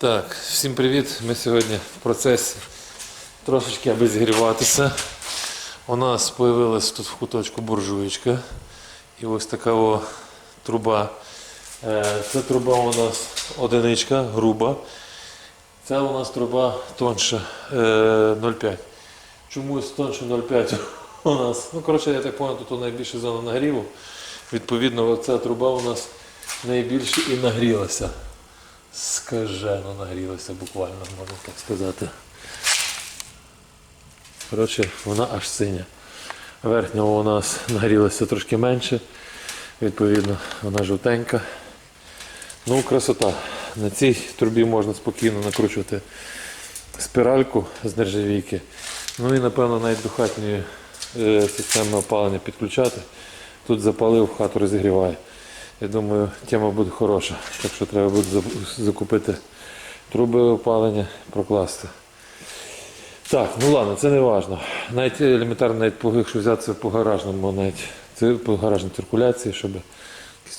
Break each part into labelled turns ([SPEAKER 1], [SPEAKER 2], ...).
[SPEAKER 1] Так, всім привіт. Ми сьогодні в процесі трошечки аби зігріватися. У нас з'явилась тут в куточку буржуєчка. І ось така о труба. Е, Це труба у нас одиничка, груба. Це у нас труба тонша е, 0,5. Чомусь тонше 0,5 у нас. Ну, коротше, я так зрозумів, тут найбільша зона нагріву. Відповідно, ця труба у нас найбільше і нагрілася. Скажено нагрілася буквально, можна так сказати. Коротше, вона аж синя. Верхня у нас нагрілася трошки менше. Відповідно, вона жовтенька. Ну, красота. На цій трубі можна спокійно накручувати спіральку з нержавійки. Ну і напевно навіть до хатньої е, системи опалення підключати. Тут запалив, хату розігріває. Я думаю, тема буде хороша. Так що треба буде закупити труби опалення, прокласти. Так, ну ладно, це не важливо. Навіть елементарно, навіть якщо взятися по гаражному, навіть це по гаражній циркуляції, щоб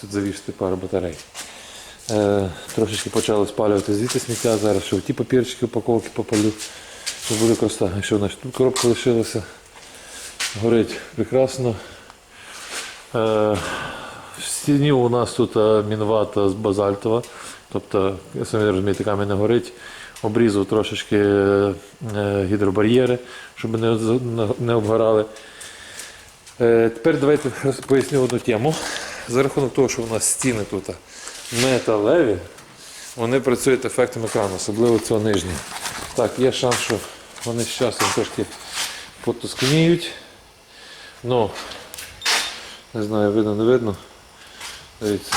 [SPEAKER 1] тут завішати пару батарей. Е, трошечки почали спалювати звідти сміття, зараз що ті папірчики, упаковки попалю. Що буде красота. І що значить, тут коробка лишилася. Горить прекрасно. Е, в стіні у нас тут е, мінвата з базальтова, тобто, самі розумієте, камінь не горить. Обрізав трошечки е, е, гідробар'єри, щоб не, обгорали. Е, Тепер давайте поясню одну тему. За рахунок того, що у нас стіни тут металеві, вони працюють ефектом екрану, особливо цього нижнього. Так, є шанс, що вони з часом трошки потускніють. Ну, не знаю, видно, не видно. Дивіться,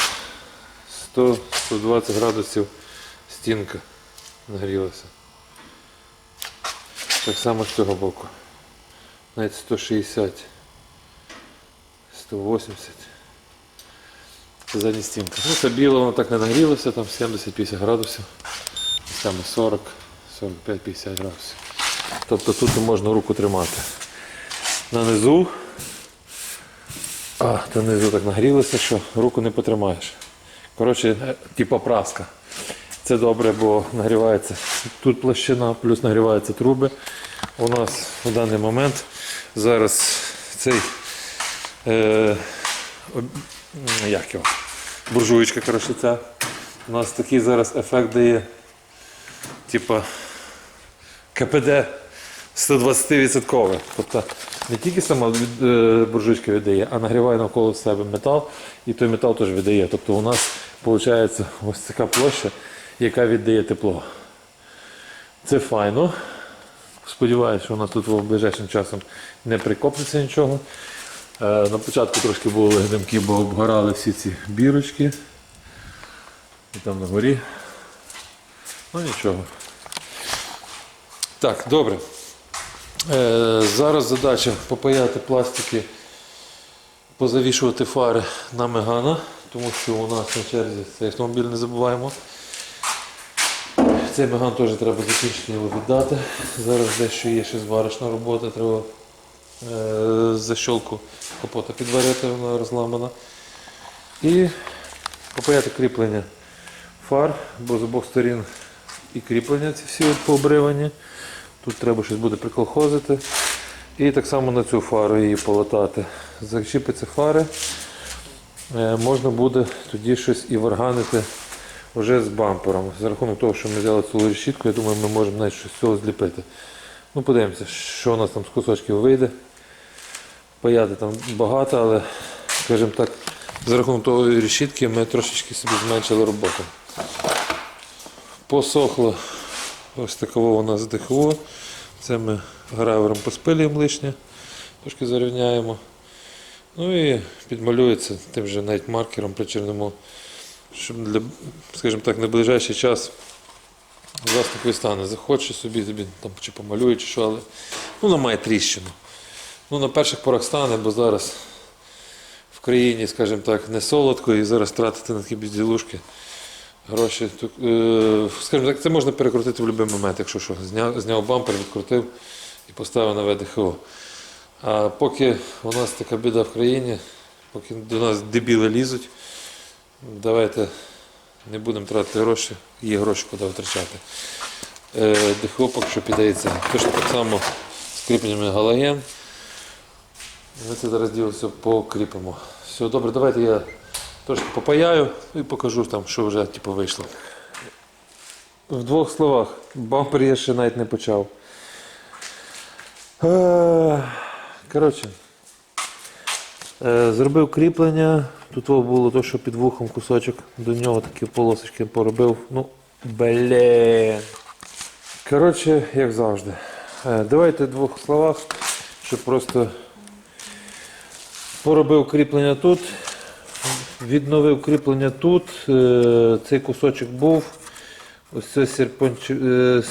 [SPEAKER 1] 100-120 градусів стінка нагрілася. Так само з цього боку. Навіть 160, 180. Це задня стінка. Ну, це біло, воно так не нагрілося, там 70-50 градусів. Саме 40, 45-50 градусів. Тобто тут можна руку тримати. На низу а, та низу так нагрілося, що руку не потримаєш. Коротше, е, типа праска. Це добре, бо нагрівається тут площина, плюс нагріваються труби. У нас в даний момент зараз цей е, як його, буржуєчка, коротше, ця. У нас такий зараз ефект дає, типа КПД 120%. Тобто не тільки сама е, буржуйка віддає, а нагріває навколо себе метал, і той метал теж віддає. Тобто у нас виходить ось така площа, яка віддає тепло. Це файно. Сподіваюся, що у нас тут в ближайшим часом не прикопнеться нічого. Е, На початку трошки були димки, бо обгорали всі ці бірочки. І там на горі. Ну нічого. Так, добре. Е, зараз задача попаяти пластики, позавішувати фари на мегана, тому що у нас на черзі цей автомобіль не забуваємо. Цей меган теж треба закінчити його віддати. Зараз дещо є ще зварочна робота, треба е, защолку капота підварити, вона розламана. І попаяти кріплення фар, бо з обох сторін і кріплення ці всі пообривані. Тут треба щось буде приколхозити. І так само на цю фару її полатати. Закчіпиться фари, е, можна буде тоді щось і варганити вже з бампером. За рахунок того, що ми взяли цю решітку, я думаю, ми можемо навіть щось з цього зліпити. Ну, подивимося, що у нас там з кусочків вийде. Паяти там багато, але, скажімо так, за рахунок того решітки ми трошечки собі зменшили роботу. Посохло ось таково у нас ДХО. Це ми гравером поспилюємо лишнє, трошки зарівняємо. Ну і підмалюється тим же навіть маркером причернемо, щоб для, скажімо так, на ближайший час власник вистане. Захоче собі, собі там, чи помалює, чи що, але ну, вона має тріщину. Ну, на перших порах стане, бо зараз в країні, скажімо так, не солодко і зараз тратити на такі безділушки гроші. е, Скажімо так, це можна перекрутити в будь-який момент, якщо що. Зняв, зняв бампер, відкрутив і поставив на ВДХО. А поки у нас така біда в країні, поки до нас дебіли лізуть, давайте Не будемо тратити гроші, є гроші куди витрачати. Е, ДХО поки що піддається. Точно так само з кріпленнями галоген. Ми це зараз діло все покріпимо. Все, добре, давайте я трошки попаяю і покажу там, що вже типу, вийшло. В двох словах, бампер я ще навіть не почав. Е, Коротше, е, зробив кріплення. Тут було то, що під вухом кусочок, до нього такі полосочки поробив. Ну, блін. Коротше, як завжди. Е, Давайте в двох словах, щоб просто поробив кріплення тут, відновив кріплення тут. Е, Цей кусочок був. Ось цей е,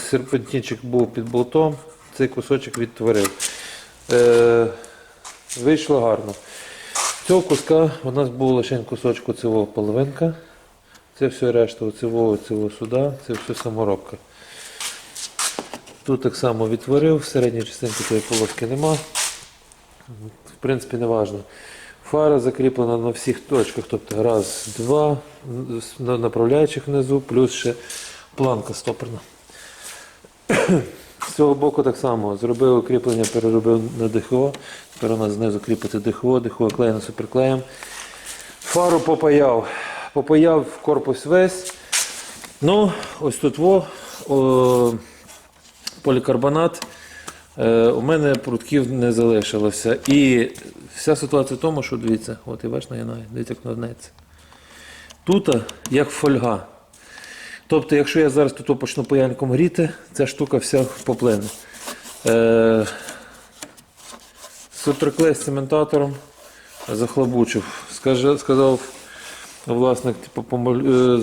[SPEAKER 1] був під болтом, цей кусочок відтворив. Е, вийшло гарно. Цього куска у нас був лише кусочку цього половинка. Це все решта, оцього, оцього сюди, це все саморобка. Тут так само відтворив, в середній частинці тої полоски нема. В принципі, не важно. Фара закріплена на всіх точках, тобто раз, два, на направляючих внизу, плюс ще планка стопорна. З цього боку так само зробив кріплення, переробив на ДХО. Тепер у нас знизу кріпити ДХО, ДХО клеєно суперклеєм. Фару попаяв. Попаяв корпус весь. Ну, ось тут во, о, полікарбонат. Е, у мене прутків не залишилося. І вся ситуація в тому, що дивіться, от і бачиш наїнає, дивіться, як нагнеться. Тут як фольга. Тобто, якщо я зараз тут почну паяльником гріти, ця штука вся поплине. Е, суперклей з цементатором захлобучив. Сказав власник, типу, е,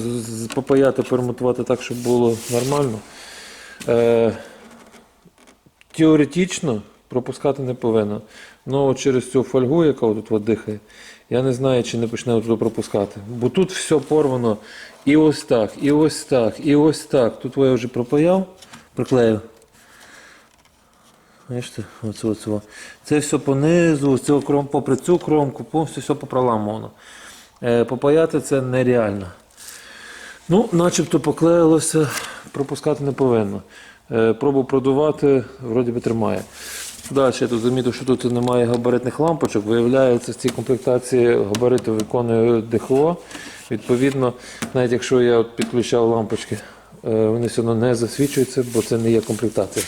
[SPEAKER 1] попаяти, перемотувати так, щоб було нормально. Е, теоретично пропускати не повинно. Ну через цю фольгу, яка тут дихає, я не знаю, чи не почне туди пропускати. Бо тут все порвано і ось так, і ось так, і ось так. Тут я вже пропаяв, приклеїв. Бачите, оце, оце. Це все понизу, цього попри цю кромку, повністю все попроламано. Е, попаяти це нереально. Ну, начебто поклеїлося, пропускати не повинно. Е, пробу продувати, вроді би тримає. Далі я тут замітив, що тут немає габаритних лампочок. Виявляється, в цій комплектації габарити виконує ДХО. Відповідно, навіть якщо я підключав лампочки, е, вони все одно не засвічуються, бо це не є комплектація.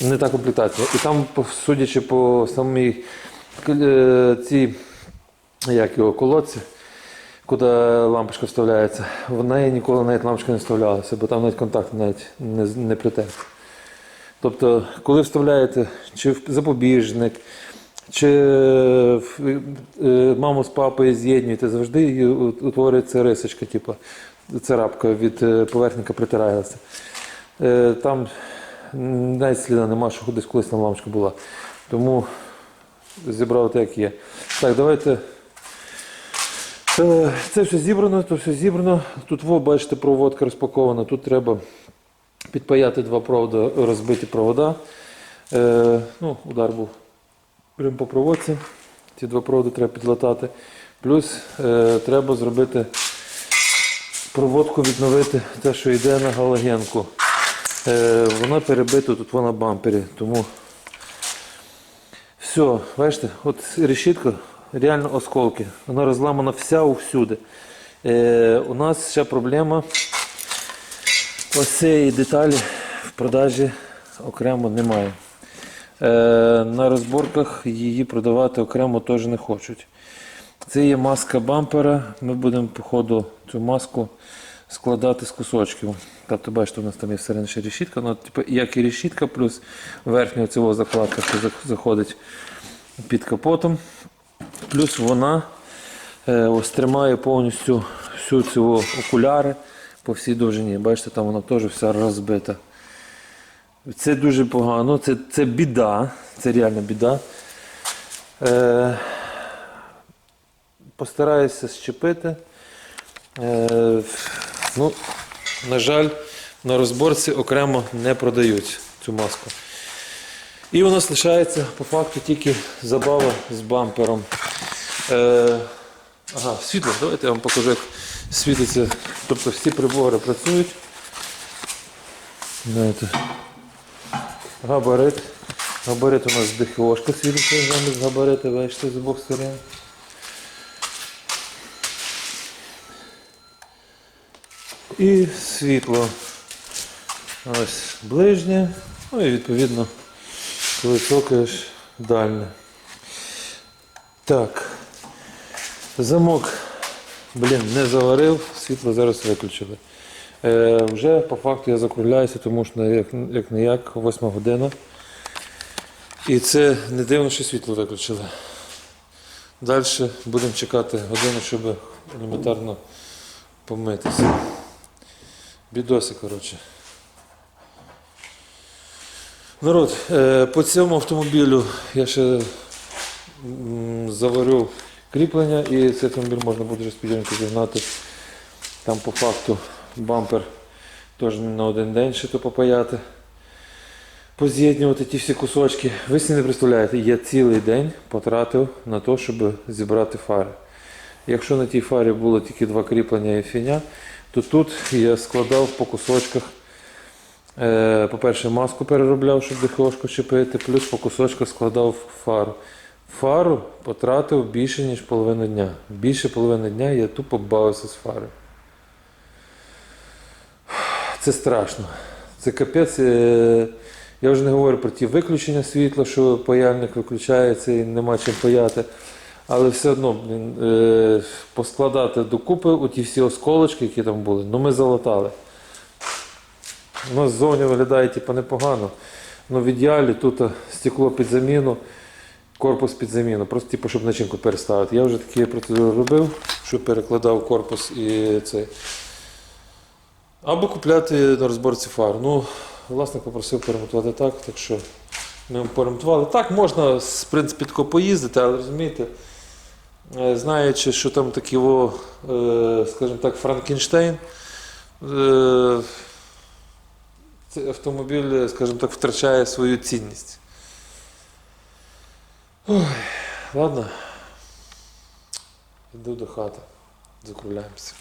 [SPEAKER 1] Не та комплектація. І там, судячи по самій е, цій, як його, колодці, куди лампочка вставляється, в неї ніколи навіть лампочка не вставлялася, бо там навіть контакт навіть не, не притер. Тобто, коли вставляєте чи в запобіжник, чи в- е, маму з папою з'єднуєте, завжди утворюється рисочка, типу, царапка від е, поверхника притирається. Е, Там навіть сліда нема, що десь колись там лампочка була. Тому зібрав так, як є. Так, давайте. Е, Це все зібрано, то все зібрано. Тут, во, бачите, проводка розпакована. Тут треба підпаяти два провода, розбиті провода. Е, ну, удар був прямо по проводці. Ці два проводи треба підлатати. Плюс е, треба зробити проводку, відновити те, що йде на галогенку. Е, вона перебита тут вона на бампері. Тому все, бачите, от решітка, реально осколки. Вона розламана вся усюди. Е, у нас ще проблема. Ось цієї деталі в продажі окремо немає. Е, на розборках її продавати окремо теж не хочуть. Це є маска бампера. Ми будемо, по ходу, цю маску складати з кусочків. Тобто, бачите, у нас там є всередині решітка, ну, типу, як і решітка, плюс верхня цього закладка, що заходить під капотом. Плюс вона е, ось тримає повністю всю цю окуляри по всій довжині. Бачите, там вона теж вся розбита. Це дуже погано, це, це біда, це реально біда. Е, постараюся щепити. Е, ну, на жаль, на розборці окремо не продають цю маску. І у нас лишається по факту тільки забава з бампером. Е, ага, світло, давайте я вам покажу, як світиться, тобто всі прибори працюють. Знаєте, габарит. Габарит у нас ДХОшка світиться замість габарита, бачите, з обох сторон. І світло. Ось ближнє, ну і відповідно, коли цокаєш, дальне. Так. Замок, блін, не заварив, світло зараз виключили. Е, вже по факту я закругляюся, тому що як, як не як, 8 година. І це не дивно, що світло виключили. Далі будемо чекати годину, щоб елементарно помитися. Бідоси, коротше. Народ, е, по цьому автомобілю я ще заварю кріплення і цей автомобіль можна буде вже спідійненько зігнати. Там по факту бампер теж на один день ще то попаяти. Поз'єднувати ті всі кусочки. Ви собі не представляєте, я цілий день потратив на те, щоб зібрати фари. Якщо на тій фарі було тільки два кріплення і фіня, то тут я складав по кусочках. Е, По-перше, маску переробляв, щоб дихошку чіпити, плюс по кусочках складав фару. Фару потратив більше, ніж половину дня. Більше половини дня я тупо бавився з фари. Це страшно. Це капець. е, Я вже не говорю про ті виключення світла, що паяльник виключається і нема чим паяти. Але все одно, е, поскладати докупи оті всі осколочки, які там були, ну ми залатали. Воно ззовні виглядає типу, непогано. Ну, в ідеалі тут е, стекло під заміну, корпус під заміну, просто типу, щоб начинку переставити. Я вже такі процедури робив, що перекладав корпус і цей. Або купляти на розборці фар. Ну, власник попросив перемотувати так, так що ми йому поремонтували. Так, можна, в принципі, тако поїздити, але розумієте, е, знаючи, що там такий, е, скажімо так, Франкенштейн, е, цей автомобіль, скажімо так, втрачає свою цінність. Ой, ладно. Йду до хати. Закругляємося.